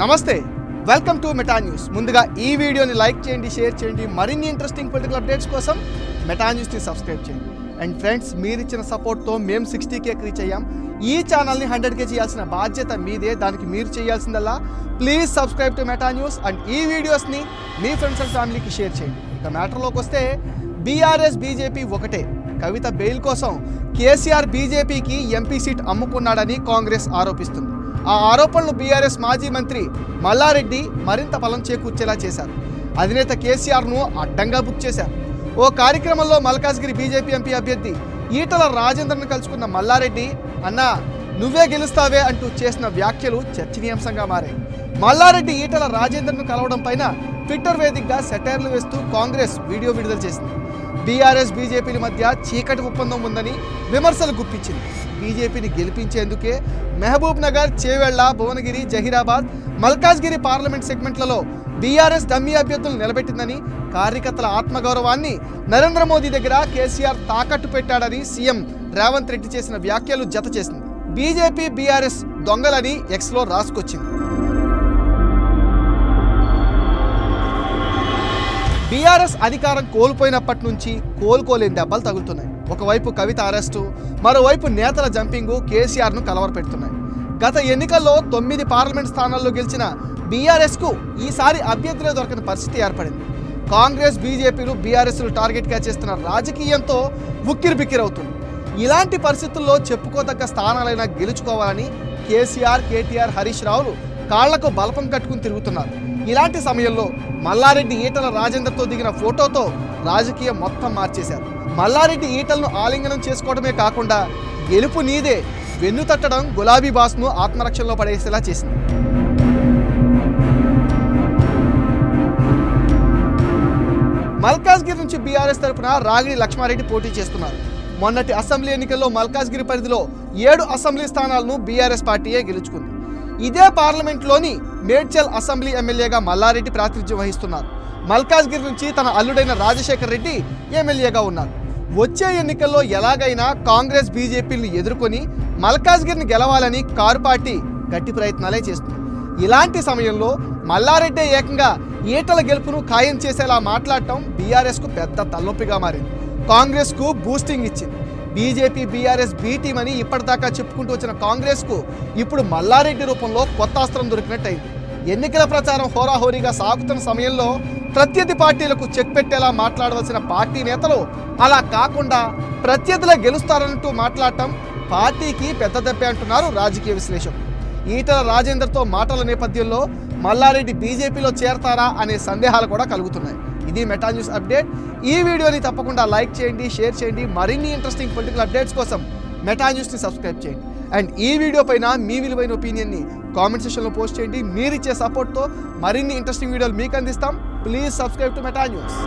నమస్తే welcome to Meta news. ముందుగా ఈ వీడియోని లైక్ చేయండి షేర్ చేయండి. మరిన్ని ఇంట్రెస్టింగ్ పొలిటికల్ అప్డేట్స్ కోసం మెటా న్యూస్ని సబ్స్క్రైబ్ చేయండి. అండ్ ఫ్రెండ్స్ మీరు ఇచ్చిన సపోర్ట్తో మేము సిక్స్టీ కేక్ రీచ్ అయ్యాం. ఈ ఛానల్ని హండ్రెడ్ కే చేయాల్సిన బాధ్యత మీదే. దానికి మీరు చేయాల్సిందల్లా please subscribe to Meta News. And ఈ వీడియోస్ని మీ ఫ్రెండ్స్ అండ్ ఫ్యామిలీకి షేర్ చేయండి. ఇక మ్యాటర్లోకి వస్తే బీఆర్ఎస్ బీజేపీ ఒకటే. కవిత బెయిల్ కోసం కేసీఆర్ బీజేపీకి ఎంపీ సీట్ అమ్ముకున్నాడని కాంగ్రెస్ ఆరోపిస్తుంది. ఆ ఆరోపణలు బీఆర్ఎస్ మాజీ మంత్రి మల్లారెడ్డి మరింత బలం చేకూర్చేలా చేశారు. అధినేత కేసీఆర్ను అడ్డంగా బుక్ చేశారు. ఓ కార్యక్రమంలో మల్కాజ్గిరి బీజేపీ ఎంపీ అభ్యర్థి ఈటల రాజేందర్ను కలుసుకున్న మల్లారెడ్డి అన్నా నువ్వే గెలుస్తావే అంటూ చేసిన వ్యాఖ్యలు చర్చనీయాంశంగా మారాయి. మల్లారెడ్డి ఈటల రాజేందర్ను కలవడం పైన ట్విట్టర్ వేదికగా సెటైర్లు వేస్తూ కాంగ్రెస్ వీడియో విడుదల చేసింది. బీఆర్ఎస్ బీజేపీల మధ్య చీకటి ఒప్పందం ఉందని విమర్శలు గుప్పించింది. బీజేపీని గెలిపించేందుకే మహబూబ్ నగర్ చేవెళ్ళ భువనగిరి జహీరాబాద్ మల్కాజ్గిరి పార్లమెంట్ సెగ్మెంట్లలో బీఆర్ఎస్ డమ్మీ అభ్యర్థులు నిలబెట్టిందని కార్యకర్తల ఆత్మగౌరవాన్ని నరేంద్ర మోదీ దగ్గర కేసీఆర్ తాకట్టు పెట్టాడని సీఎం రేవంత్ రెడ్డి చేసిన వ్యాఖ్యలు జత చేసింది. బీజేపీ బీఆర్ఎస్ దొంగలని ఎక్స్లో రాసుకొచ్చింది. బీఆర్ఎస్ అధికారం కోల్పోయినప్పటి నుంచి కోలుకోలేని దెబ్బలు తగులుతున్నాయి. ఒకవైపు కవిత అరెస్టు మరోవైపు నేతల జంపింగు కేసీఆర్ను కలవరపెడుతున్నాయి. గత ఎన్నికల్లో తొమ్మిది పార్లమెంట్ స్థానాల్లో గెలిచిన బీఆర్ఎస్కు ఈసారి అభ్యర్థులే దొరకని పరిస్థితి ఏర్పడింది. కాంగ్రెస్ బీజేపీలు బీఆర్ఎస్లు టార్గెట్గా చేస్తున్న రాజకీయంతో ఉక్కిరిబిక్కిరవుతుంది. ఇలాంటి పరిస్థితుల్లో చెప్పుకోదగ్గ స్థానాలైనా గెలుచుకోవాలని కేసీఆర్ కేటీఆర్ హరీష్ రావులు కాళ్ళకు బలపం కట్టుకుని తిరుగుతున్నారు. ఇలాంటి సమయంలో మల్లారెడ్డి ఈటల రాజేందర్తో దిగిన ఫోటోతో రాజకీయం మొత్తం మార్చేశారు. మల్లారెడ్డి ఈటలను ఆలింగనం చేసుకోవడమే కాకుండా గెలుపు నీదే వెన్ను తట్టడం గులాబీ బాస్ను ఆత్మరక్షణలో పడేసేలా చేసింది. మల్కాజ్గిరి నుంచి బీఆర్ఎస్ తరపున రాగిడి లక్ష్మారెడ్డి పోటీ చేస్తున్నారు. మొన్నటి అసెంబ్లీ ఎన్నికల్లో మల్కాజ్గిరి పరిధిలో ఏడు అసెంబ్లీ స్థానాలను బీఆర్ఎస్ పార్టీయే గెలుచుకుంది. ఇదే పార్లమెంట్లోని మేడ్చల్ అసెంబ్లీ ఎమ్మెల్యేగా మల్లారెడ్డి ప్రాతినిధ్యం వహిస్తున్నారు. మల్కాజ్గిరి నుంచి తన అల్లుడైన రాజశేఖర్ రెడ్డి ఎమ్మెల్యేగా ఉన్నారు. వచ్చే ఎన్నికల్లో ఎలాగైనా కాంగ్రెస్ బీజేపీని ఎదుర్కొని మల్కాజ్గిరిని గెలవాలని కారు పార్టీ గట్టి ప్రయత్నాలే చేస్తుంది. ఇలాంటి సమయంలో మల్లారెడ్డి ఏకంగా ఈటల గెలుపును ఖాయం చేసేలా మాట్లాడటం బీఆర్ఎస్కు పెద్ద తలనొప్పిగా మారింది. కాంగ్రెస్కు బూస్టింగ్ ఇచ్చింది. బీజేపీ బీఆర్ఎస్ బీ టీం అని ఇప్పటిదాకా చెప్పుకుంటూ వచ్చిన కాంగ్రెస్కు ఇప్పుడు మల్లారెడ్డి రూపంలో కొత్త అస్త్రం దొరికినట్టయింది. ఎన్నికల ప్రచారం హోరాహోరీగా సాగుతున్న సమయంలో ప్రత్యర్థి పార్టీలకు చెక్ పెట్టేలా మాట్లాడవలసిన పార్టీ నేతలు అలా కాకుండా ప్రత్యర్థుల గెలుస్తారంటూ మాట్లాడటం పార్టీకి పెద్ద దెబ్బ అంటున్నారు రాజకీయ విశ్లేషకులు. ఈటల రాజేందర్తో మాటల నేపథ్యంలో మల్లారెడ్డి బీజేపీలో చేరతారా అనే సందేహాలు కూడా కలుగుతున్నాయి. ఇది మెటా న్యూస్ అప్డేట్. ఈ వీడియోని తప్పకుండా లైక్ చేయండి షేర్ చేయండి. మరిన్ని ఇంట్రెస్టింగ్ పొలిటికల్ అప్డేట్స్ కోసం మెటా న్యూస్ని సబ్స్క్రైబ్ చేయండి. అండ్ ఈ వీడియో పైన మీ విలువైన ఒపీనియన్ని కామెంట్ సెక్షన్లో పోస్ట్ చేయండి. మీరు ఇచ్చే సపోర్ట్తో మరిన్ని ఇంట్రెస్టింగ్ వీడియోలు మీకు అందిస్తాం. Please subscribe to Meta News